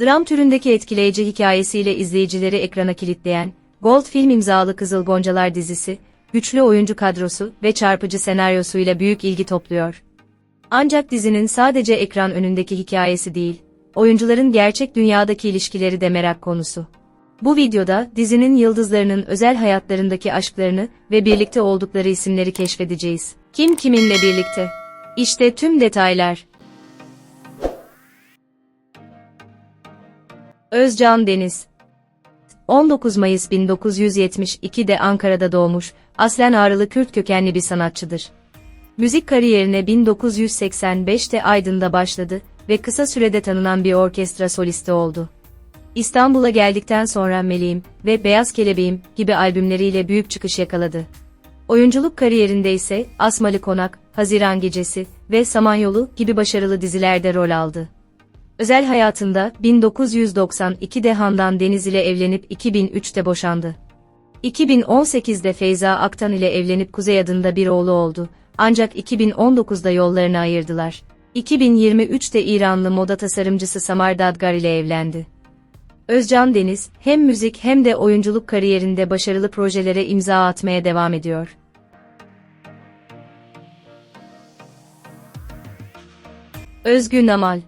Dram türündeki etkileyici hikayesiyle izleyicileri ekrana kilitleyen, Gold Film imzalı Kızıl Goncalar dizisi, güçlü oyuncu kadrosu ve çarpıcı senaryosuyla büyük ilgi topluyor. Ancak dizinin sadece ekran önündeki hikayesi değil, oyuncuların gerçek dünyadaki ilişkileri de merak konusu. Bu videoda dizinin yıldızlarının özel hayatlarındaki aşklarını ve birlikte oldukları isimleri keşfedeceğiz. Kim kiminle birlikte? İşte tüm detaylar. Özcan Deniz 19 Mayıs 1972'de Ankara'da doğmuş, aslen Ağrılı Kürt kökenli bir sanatçıdır. Müzik kariyerine 1985'te Aydın'da başladı ve kısa sürede tanınan bir orkestra solisti oldu. İstanbul'a geldikten sonra Meleğim ve Beyaz Kelebeğim gibi albümleriyle büyük çıkış yakaladı. Oyunculuk kariyerinde ise Asmalı Konak, Haziran Gecesi ve Samanyolu gibi başarılı dizilerde rol aldı. Özel hayatında 1992'de Handan Deniz ile evlenip 2003'te boşandı. 2018'de Feyza Aktan ile evlenip Kuzey adında bir oğlu oldu. Ancak 2019'da yollarını ayırdılar. 2023'te İranlı moda tasarımcısı Samar Dadgar ile evlendi. Özcan Deniz, hem müzik hem de oyunculuk kariyerinde başarılı projelere imza atmaya devam ediyor. Özgün Amal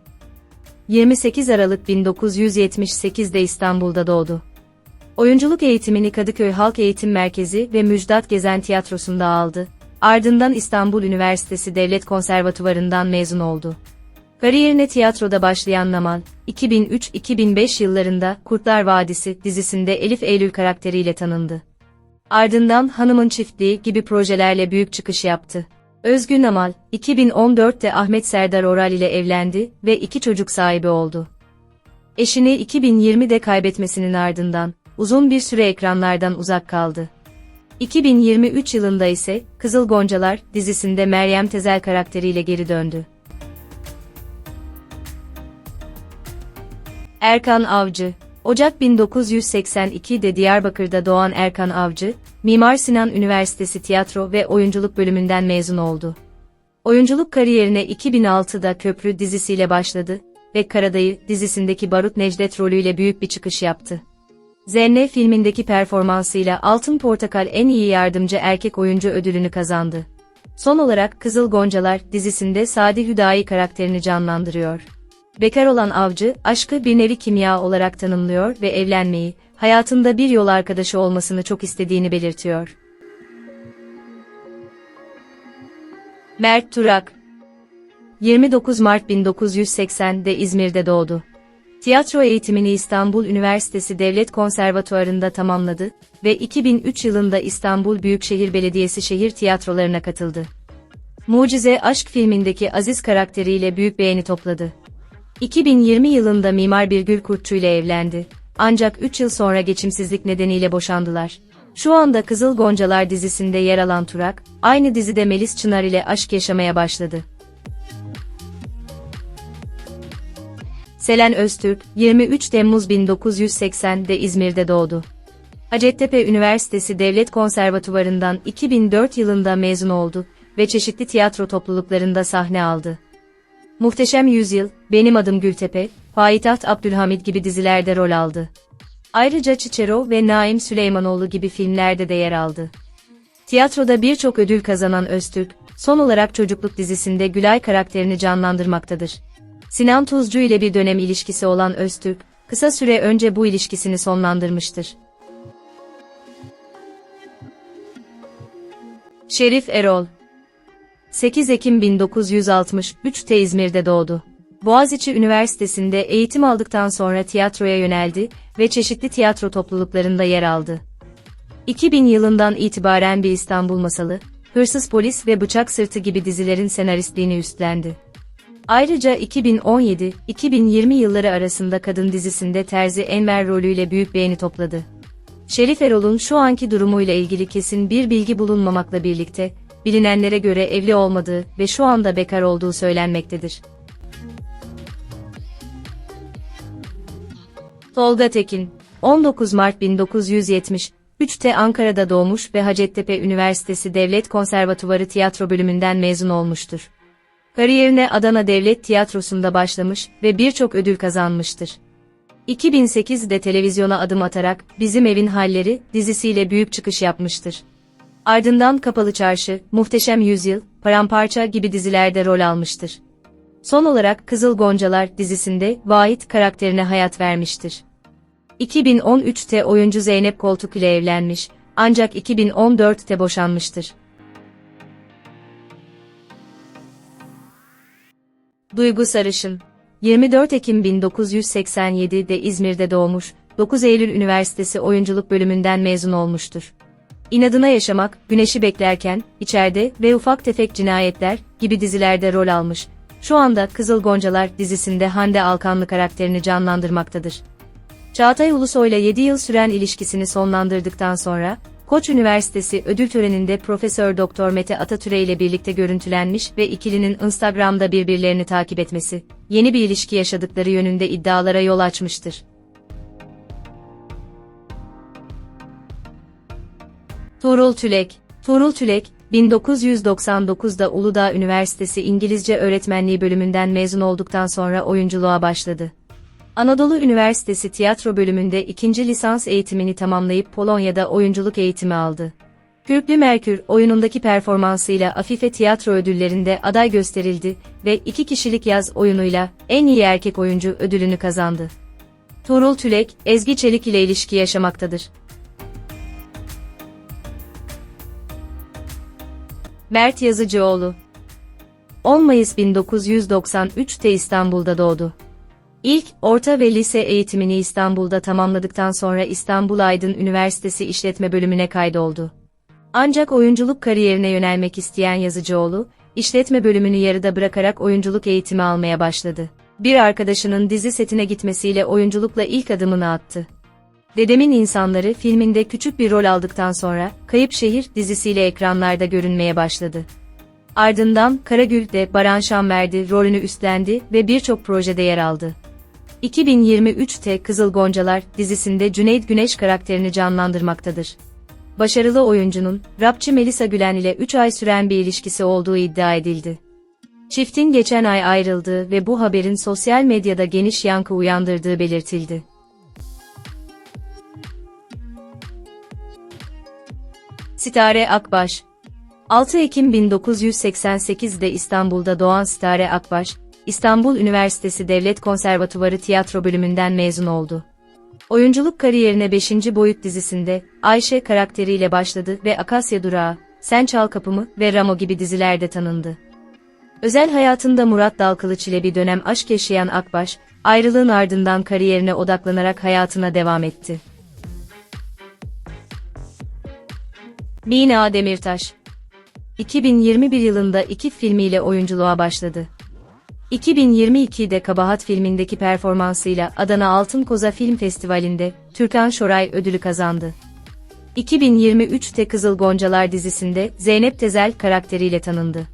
28 Aralık 1978'de İstanbul'da doğdu. Oyunculuk eğitimini Kadıköy Halk Eğitim Merkezi ve Müjdat Gezen Tiyatrosu'nda aldı. Ardından İstanbul Üniversitesi Devlet Konservatuvarı'ndan mezun oldu. Kariyerine tiyatroda başlayan Namal, 2003-2005 yıllarında Kurtlar Vadisi dizisinde Elif Eylül karakteriyle tanındı. Ardından Hanımın Çiftliği gibi projelerle büyük çıkış yaptı. Özgün Namal, 2014'te Ahmet Serdar Oral ile evlendi ve iki çocuk sahibi oldu. Eşini 2020'de kaybetmesinin ardından, uzun bir süre ekranlardan uzak kaldı. 2023 yılında ise Kızıl Goncalar dizisinde Meryem Tezel karakteriyle geri döndü. Erkan Avcı Ocak 1982'de Diyarbakır'da doğan Erkan Avcı, Mimar Sinan Üniversitesi Tiyatro ve Oyunculuk bölümünden mezun oldu. Oyunculuk kariyerine 2006'da Köprü dizisiyle başladı ve Karadayı dizisindeki Barut Necdet rolüyle büyük bir çıkış yaptı. Zenne filmindeki performansıyla Altın Portakal en iyi yardımcı erkek oyuncu ödülünü kazandı. Son olarak Kızıl Goncalar dizisinde Sadi Hüdayi karakterini canlandırıyor. Bekar olan avcı, aşkı bir nevi kimya olarak tanımlıyor ve evlenmeyi, hayatında bir yol arkadaşı olmasını çok istediğini belirtiyor. Mert Turak 29 Mart 1980'de İzmir'de doğdu. Tiyatro eğitimini İstanbul Üniversitesi Devlet Konservatuarı'nda tamamladı ve 2003 yılında İstanbul Büyükşehir Belediyesi şehir tiyatrolarına katıldı. Mucize Aşk filmindeki Aziz karakteriyle büyük beğeni topladı. 2020 yılında Mimar Birgül Kurtçu ile evlendi. Ancak 3 yıl sonra geçimsizlik nedeniyle boşandılar. Şu anda Kızıl Goncalar dizisinde yer alan Turak, aynı dizide Melis Çınar ile aşk yaşamaya başladı. Selen Öztürk, 23 Temmuz 1980'de İzmir'de doğdu. Hacettepe Üniversitesi Devlet Konservatuvarı'ndan 2004 yılında mezun oldu ve çeşitli tiyatro topluluklarında sahne aldı. Muhteşem Yüzyıl, Benim Adım Gültepe, Payitaht Abdülhamid gibi dizilerde rol aldı. Ayrıca Çiçero ve Naim Süleymanoğlu gibi filmlerde de yer aldı. Tiyatroda birçok ödül kazanan Öztürk, son olarak Çocukluk dizisinde Gülay karakterini canlandırmaktadır. Sinan Tuzcu ile bir dönem ilişkisi olan Öztürk, kısa süre önce bu ilişkisini sonlandırmıştır. Şerif Erol 8 Ekim 1963'te İzmir'de doğdu. Boğaziçi Üniversitesi'nde eğitim aldıktan sonra tiyatroya yöneldi ve çeşitli tiyatro topluluklarında yer aldı. 2000 yılından itibaren bir İstanbul Masalı, Hırsız Polis ve Bıçak Sırtı gibi dizilerin senaristliğini üstlendi. Ayrıca 2017-2020 yılları arasında kadın dizisinde Terzi Enver rolüyle büyük beğeni topladı. Şerif Erol'un şu anki durumuyla ilgili kesin bir bilgi bulunmamakla birlikte, bilinenlere göre evli olmadığı ve şu anda bekar olduğu söylenmektedir. Tolga Tekin, 19 Mart 1973'te Ankara'da doğmuş ve Hacettepe Üniversitesi Devlet Konservatuvarı Tiyatro bölümünden mezun olmuştur. Kariyerine Adana Devlet Tiyatrosu'nda başlamış ve birçok ödül kazanmıştır. 2008'de televizyona adım atarak Bizim Evin Halleri dizisiyle büyük çıkış yapmıştır. Ardından Kapalı Çarşı, Muhteşem Yüzyıl, Paramparça gibi dizilerde rol almıştır. Son olarak Kızıl Goncalar dizisinde Vahit karakterine hayat vermiştir. 2013'te oyuncu Zeynep Koltuk ile evlenmiş, ancak 2014'te boşanmıştır. Duygu Sarışın 24 Ekim 1987'de İzmir'de doğmuş, 9 Eylül Üniversitesi Oyunculuk Bölümünden mezun olmuştur. İnadına Yaşamak, Güneşi Beklerken, İçeride ve Ufak Tefek Cinayetler gibi dizilerde rol almış. Şu anda Kızıl Goncalar dizisinde Hande Alkanlı karakterini canlandırmaktadır. Çağatay Ulusoy'la 7 yıl süren ilişkisini sonlandırdıktan sonra, Koç Üniversitesi ödül töreninde Profesör Doktor Mete Atatürk ile birlikte görüntülenmiş ve ikilinin Instagram'da birbirlerini takip etmesi, yeni bir ilişki yaşadıkları yönünde iddialara yol açmıştır. Tuğrul Tülek Tuğrul Tülek, 1999'da Uludağ Üniversitesi İngilizce Öğretmenliği bölümünden mezun olduktan sonra oyunculuğa başladı. Anadolu Üniversitesi tiyatro bölümünde ikinci lisans eğitimini tamamlayıp Polonya'da oyunculuk eğitimi aldı. Kürklü Merkür oyunundaki performansıyla Afife Tiyatro ödüllerinde aday gösterildi ve iki kişilik yaz oyunuyla en iyi erkek oyuncu ödülünü kazandı. Tuğrul Tülek, Ezgi Çelik ile ilişki yaşamaktadır. Mert Yazıcıoğlu 10 Mayıs 1993'te İstanbul'da doğdu. İlk, orta ve lise eğitimini İstanbul'da tamamladıktan sonra İstanbul Aydın Üniversitesi İşletme Bölümüne kaydoldu. Ancak oyunculuk kariyerine yönelmek isteyen Yazıcıoğlu, işletme bölümünü yarıda bırakarak oyunculuk eğitimi almaya başladı. Bir arkadaşının dizi setine gitmesiyle oyunculukla ilk adımını attı. Dedemin İnsanları filminde küçük bir rol aldıktan sonra Kayıp Şehir dizisiyle ekranlarda görünmeye başladı. Ardından Karagül'de Baran Şamverdi rolünü üstlendi ve birçok projede yer aldı. 2023'te Kızıl Goncalar dizisinde Cüneyt Güneş karakterini canlandırmaktadır. Başarılı oyuncunun, rapçi Melisa Gülen ile 3 ay süren bir ilişkisi olduğu iddia edildi. Çiftin geçen ay ayrıldığı ve bu haberin sosyal medyada geniş yankı uyandırdığı belirtildi. Sitare Akbaş 6 Ekim 1988'de İstanbul'da doğan Sitare Akbaş, İstanbul Üniversitesi Devlet Konservatuvarı Tiyatro Bölümünden mezun oldu. Oyunculuk kariyerine 5. Boyut dizisinde Ayşe karakteriyle başladı ve Akasya Durağı, Sen Çal Kapımı ve Ramo gibi dizilerde tanındı. Özel hayatında Murat Dalkılıç ile bir dönem aşk yaşayan Akbaş, ayrılığın ardından kariyerine odaklanarak hayatına devam etti. Mina Demirtaş 2021 yılında iki filmiyle oyunculuğa başladı. 2022'de Kabahat filmindeki performansıyla Adana Altın Koza Film Festivali'nde Türkan Şoray ödülü kazandı. 2023'te Kızıl Goncalar dizisinde Zeynep Tezel karakteriyle tanındı.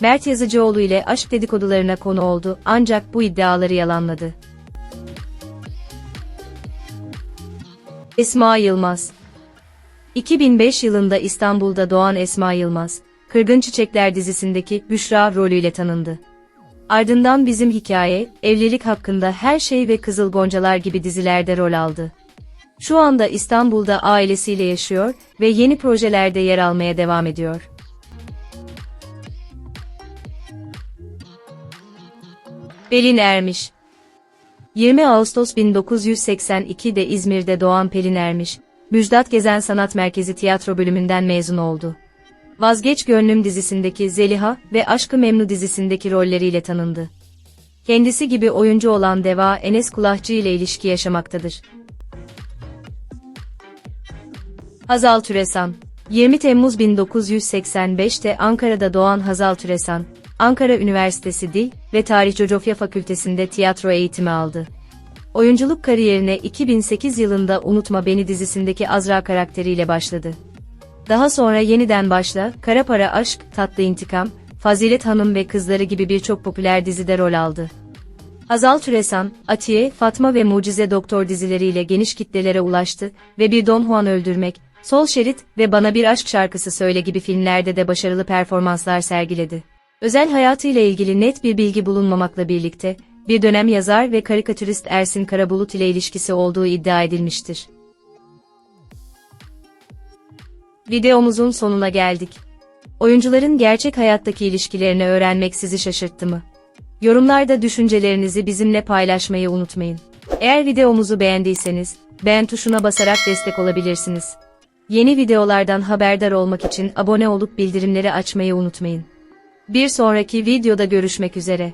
Mert Yazıcıoğlu ile aşk dedikodularına konu oldu ancak bu iddiaları yalanladı. Esma Yılmaz 2005 yılında İstanbul'da doğan Esma Yılmaz, Kırgın Çiçekler dizisindeki Büşra rolüyle tanındı. Ardından Bizim Hikaye, Evlilik Hakkında Her Şey ve Kızıl Goncalar gibi dizilerde rol aldı. Şu anda İstanbul'da ailesiyle yaşıyor ve yeni projelerde yer almaya devam ediyor. Pelin Ermiş 20 Ağustos 1982'de İzmir'de doğan Pelin Ermiş, Müjdat Gezen Sanat Merkezi Tiyatro bölümünden mezun oldu. Vazgeç Gönlüm dizisindeki Zeliha ve Aşkı Memnu dizisindeki rolleriyle tanındı. Kendisi gibi oyuncu olan Deva Enes Kulahçı ile ilişki yaşamaktadır. Hazal Türesan 20 Temmuz 1985'te Ankara'da doğan Hazal Türesan, Ankara Üniversitesi Dil ve Tarih Coğrafya Fakültesinde tiyatro eğitimi aldı. Oyunculuk kariyerine 2008 yılında Unutma Beni dizisindeki Azra karakteriyle başladı. Daha sonra yeniden başla, Kara Para Aşk, Tatlı İntikam, Fazilet Hanım ve Kızları gibi birçok popüler dizide rol aldı. Hazal Türesan, Atiye, Fatma ve Mucize Doktor dizileriyle geniş kitlelere ulaştı ve bir Don Juan öldürmek, Sol Şerit ve Bana Bir Aşk Şarkısı Söyle gibi filmlerde de başarılı performanslar sergiledi. Özel hayatıyla ilgili net bir bilgi bulunmamakla birlikte, bir dönem yazar ve karikatürist Ersin Karabulut ile ilişkisi olduğu iddia edilmiştir. Videomuzun sonuna geldik. Oyuncuların gerçek hayattaki ilişkilerini öğrenmek sizi şaşırttı mı? Yorumlarda düşüncelerinizi bizimle paylaşmayı unutmayın. Eğer videomuzu beğendiyseniz, beğen tuşuna basarak destek olabilirsiniz. Yeni videolardan haberdar olmak için abone olup bildirimleri açmayı unutmayın. Bir sonraki videoda görüşmek üzere.